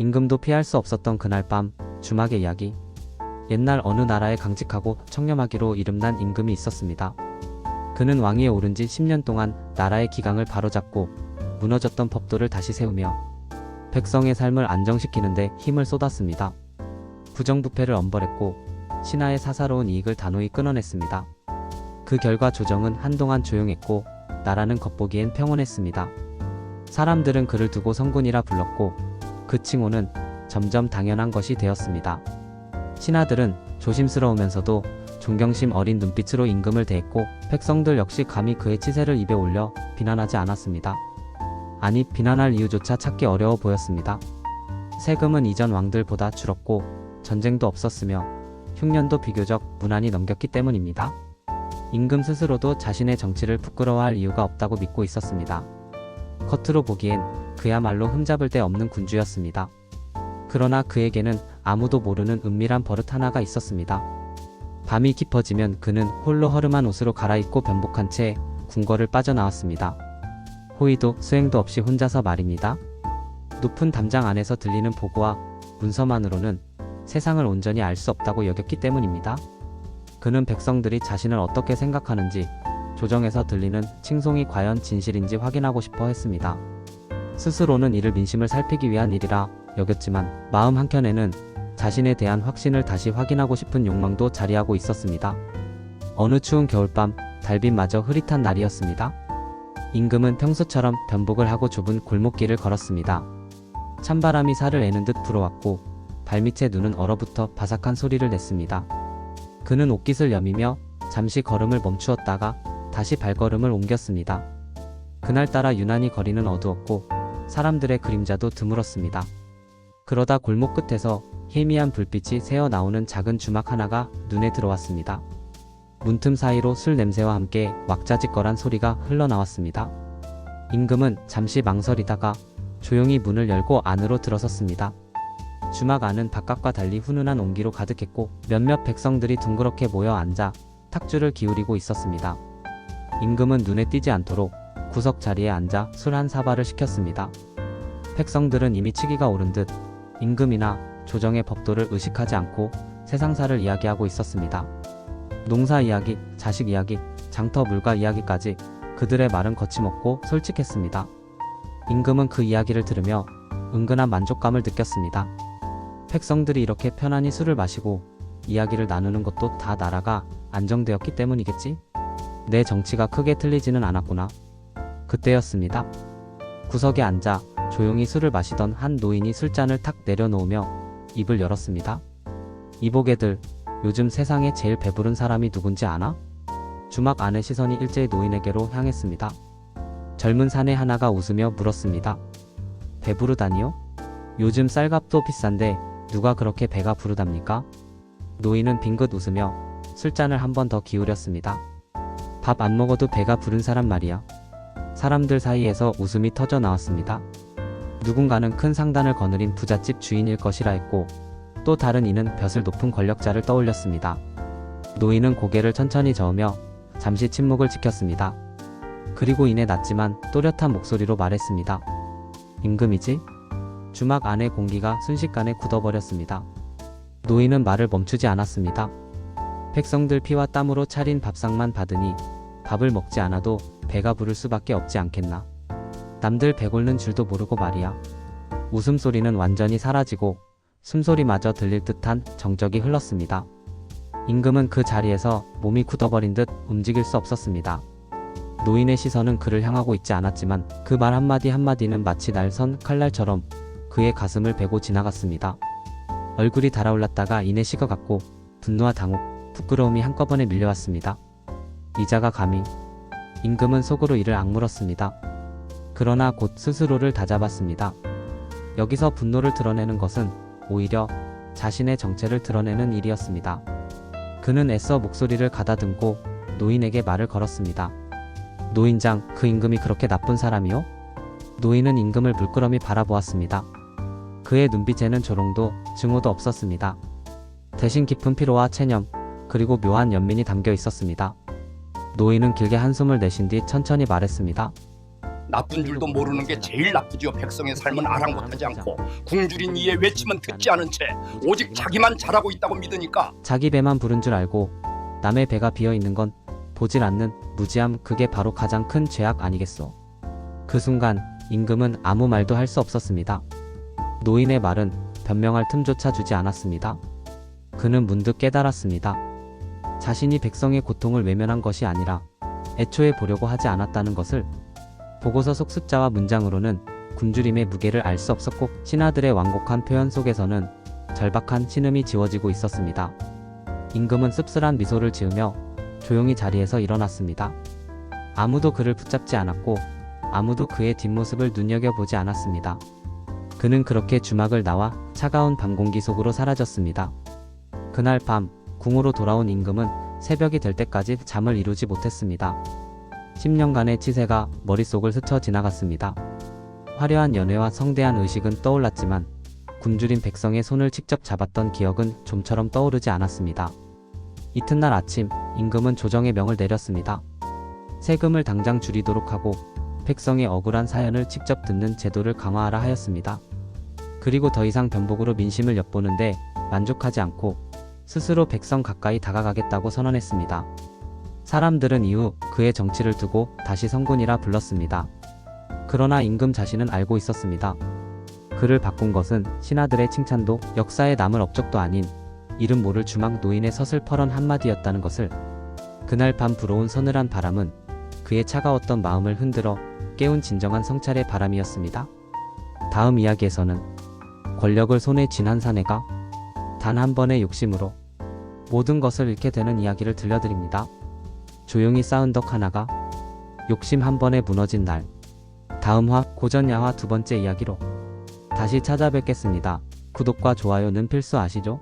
임금도 피할 수 없었던 그날 밤 주막의 이야기. 옛날 어느 나라에 강직하고 청렴하기로 이름난 임금이 있었습니다. 그는 왕위에 오른 지 10년 동안 나라의 기강을 바로잡고 무너졌던 법도를 다시 세우며 백성의 삶을 안정시키는데 힘을 쏟았습니다. 부정부패를 엄벌했고 신하의 사사로운 이익을 단호히 끊어냈습니다. 그 결과 조정은 한동안 조용했고 나라는 겉보기엔 평온했습니다. 사람들은 그를 두고 성군이라 불렀고 그 칭호는 점점 당연한 것이 되었습니다. 신하들은 조심스러우면서도 존경심 어린 눈빛으로 임금을 대했고 백성들 역시 감히 그의 치세를 입에 올려 비난하지 않았습니다. 아니 비난할 이유조차 찾기 어려워 보였습니다. 세금은 이전 왕들보다 줄었고 전쟁도 없었으며 흉년도 비교적 무난히 넘겼기 때문입니다. 임금 스스로도 자신의 정치를 부끄러워할 이유가 없다고 믿고 있었습니다. 겉으로 보기엔 그야말로 흠잡을 데 없는 군주였습니다. 그러나 그에게는 아무도 모르는 은밀한 버릇 하나가 있었습니다. 밤이 깊어지면 그는 홀로 허름한 옷으로 갈아입고 변복한 채 궁궐을 빠져나왔습니다. 호의도 수행도 없이 혼자서 말입니다. 높은 담장 안에서 들리는 보고와 문서만으로는 세상을 온전히 알 수 없다고 여겼기 때문입니다. 그는 백성들이 자신을 어떻게 생각하는지 조정에서 들리는 칭송이 과연 진실인지 확인하고 싶어 했습니다. 스스로는 이를 민심을 살피기 위한 일이라 여겼지만 마음 한켠에는 자신에 대한 확신을 다시 확인하고 싶은 욕망도 자리하고 있었습니다. 어느 추운 겨울밤 달빛마저 흐릿한 날이었습니다. 임금은 평소처럼 변복을 하고 좁은 골목길을 걸었습니다. 찬바람이 살을 애는 듯 불어왔고 발밑에 눈은 얼어붙어 바삭한 소리를 냈습니다. 그는 옷깃을 여미며 잠시 걸음을 멈추었다가 다시 발걸음을 옮겼습니다. 그날따라 유난히 거리는 어두웠고 사람들의 그림자도 드물었습니다. 그러다 골목 끝에서 희미한 불빛이 새어 나오는 작은 주막 하나가 눈에 들어왔습니다. 문틈 사이로 술 냄새와 함께 왁자지껄한 소리가 흘러나왔습니다. 임금은 잠시 망설이다가 조용히 문을 열고 안으로 들어섰습니다. 주막 안은 바깥과 달리 훈훈한 온기로 가득했고 몇몇 백성들이 둥그렇게 모여 앉아 탁주를 기울이고 있었습니다. 임금은 눈에 띄지 않도록 구석 자리에 앉아 술 한 사발을 시켰습니다. 백성들은 이미 치기가 오른 듯 임금이나 조정의 법도를 의식하지 않고 세상사를 이야기하고 있었습니다. 농사 이야기, 자식 이야기, 장터 물가 이야기까지 그들의 말은 거침없고 솔직했습니다. 임금은 그 이야기를 들으며 은근한 만족감을 느꼈습니다. 백성들이 이렇게 편안히 술을 마시고 이야기를 나누는 것도 다 나라가 안정되었기 때문이겠지? 내 정치가 크게 틀리지는 않았구나. 그때였습니다. 구석에 앉아 조용히 술을 마시던 한 노인이 술잔을 탁 내려놓으며 입을 열었습니다. 이보게들, 요즘 세상에 제일 배부른 사람이 누군지 아나? 주막 안의 시선이 일제히 노인에게로 향했습니다. 젊은 사내 하나가 웃으며 물었습니다. 배부르다니요? 요즘 쌀값도 비싼데 누가 그렇게 배가 부르답니까? 노인은 빙긋 웃으며 술잔을 한 번 더 기울였습니다. 밥 안 먹어도 배가 부른 사람 말이야. 사람들 사이에서 웃음이 터져 나왔습니다. 누군가는 큰 상단을 거느린 부잣집 주인일 것이라 했고 또 다른 이는 벼슬 높은 권력자를 떠올렸습니다. 노인은 고개를 천천히 저으며 잠시 침묵을 지켰습니다. 그리고 이내 낮지만 또렷한 목소리로 말했습니다. 임금이지? 주막 안의 공기가 순식간에 굳어버렸습니다. 노인은 말을 멈추지 않았습니다. 백성들 피와 땀으로 차린 밥상만 받으니 밥을 먹지 않아도 배가 부를 수밖에 없지 않겠나. 남들 배골는 줄도 모르고 말이야. 웃음소리는 완전히 사라지고 숨소리마저 들릴 듯한 정적이 흘렀습니다. 임금은 그 자리에서 몸이 굳어버린 듯 움직일 수 없었습니다. 노인의 시선은 그를 향하고 있지 않았지만 그 말 한마디 한마디는 마치 날선 칼날처럼 그의 가슴을 베고 지나갔습니다. 얼굴이 달아올랐다가 이내 식어갔고 분노와 당혹, 부끄러움이 한꺼번에 밀려왔습니다. 이자가 감히 임금은 속으로 이를 악물었습니다. 그러나 곧 스스로를 다잡았습니다. 여기서 분노를 드러내는 것은 오히려 자신의 정체를 드러내는 일이었습니다. 그는 애써 목소리를 가다듬고 노인에게 말을 걸었습니다. 노인장, 그 임금이 그렇게 나쁜 사람이요? 노인은 임금을 물끄러미 바라보았습니다. 그의 눈빛에는 조롱도 증오도 없었습니다. 대신 깊은 피로와 체념, 그리고 묘한 연민이 담겨 있었습니다. 노인은 길게 한숨을 내쉰 뒤 천천히 말했습니다. 나쁜 줄도 모르는 게 제일 나쁘지요. 백성의 삶은 아랑 못하지 않고 궁줄인 이에 외치면 듣지 않은 채 오직 자기만 잘하고 있다고 믿으니까 자기 배만 부른 줄 알고 남의 배가 비어 있는 건 보질 않는 무지함 그게 바로 가장 큰 죄악 아니겠소. 그 순간 임금은 아무 말도 할 수 없었습니다. 노인의 말은 변명할 틈조차 주지 않았습니다. 그는 문득 깨달았습니다. 자신이 백성의 고통을 외면한 것이 아니라 애초에 보려고 하지 않았다는 것을 보고서 속 숫자와 문장으로는 굶주림의 무게를 알 수 없었고 신하들의 완곡한 표현 속에서는 절박한 신음이 지워지고 있었습니다. 임금은 씁쓸한 미소를 지으며 조용히 자리에서 일어났습니다. 아무도 그를 붙잡지 않았고 아무도 그의 뒷모습을 눈여겨보지 않았습니다. 그는 그렇게 주막을 나와 차가운 밤 공기 속으로 사라졌습니다. 그날 밤 궁으로 돌아온 임금은 새벽이 될 때까지 잠을 이루지 못했습니다. 10년간의 치세가 머릿속을 스쳐 지나갔습니다. 화려한 연회와 성대한 의식은 떠올랐지만 굶주린 백성의 손을 직접 잡았던 기억은 좀처럼 떠오르지 않았습니다. 이튿날 아침 임금은 조정의 명을 내렸습니다. 세금을 당장 줄이도록 하고 백성의 억울한 사연을 직접 듣는 제도를 강화하라 하였습니다. 그리고 더 이상 변복으로 민심을 엿보는데 만족하지 않고 스스로 백성 가까이 다가가겠다고 선언했습니다. 사람들은 이후 그의 정치를 두고 다시 성군이라 불렀습니다. 그러나 임금 자신은 알고 있었습니다. 그를 바꾼 것은 신하들의 칭찬도 역사에 남을 업적도 아닌 이름 모를 주막 노인의 서슬퍼런 한마디였다는 것을 그날 밤 불어온 서늘한 바람은 그의 차가웠던 마음을 흔들어 깨운 진정한 성찰의 바람이었습니다. 다음 이야기에서는 권력을 손에 쥔 한 사내가 단 한 번의 욕심으로 모든 것을 잃게 되는 이야기를 들려드립니다. 조용히 쌓은 덕 하나가 욕심 한 번에 무너진 날. 다음 화 고전야화 두 번째 이야기로 다시 찾아뵙겠습니다. 구독과 좋아요는 필수 아시죠?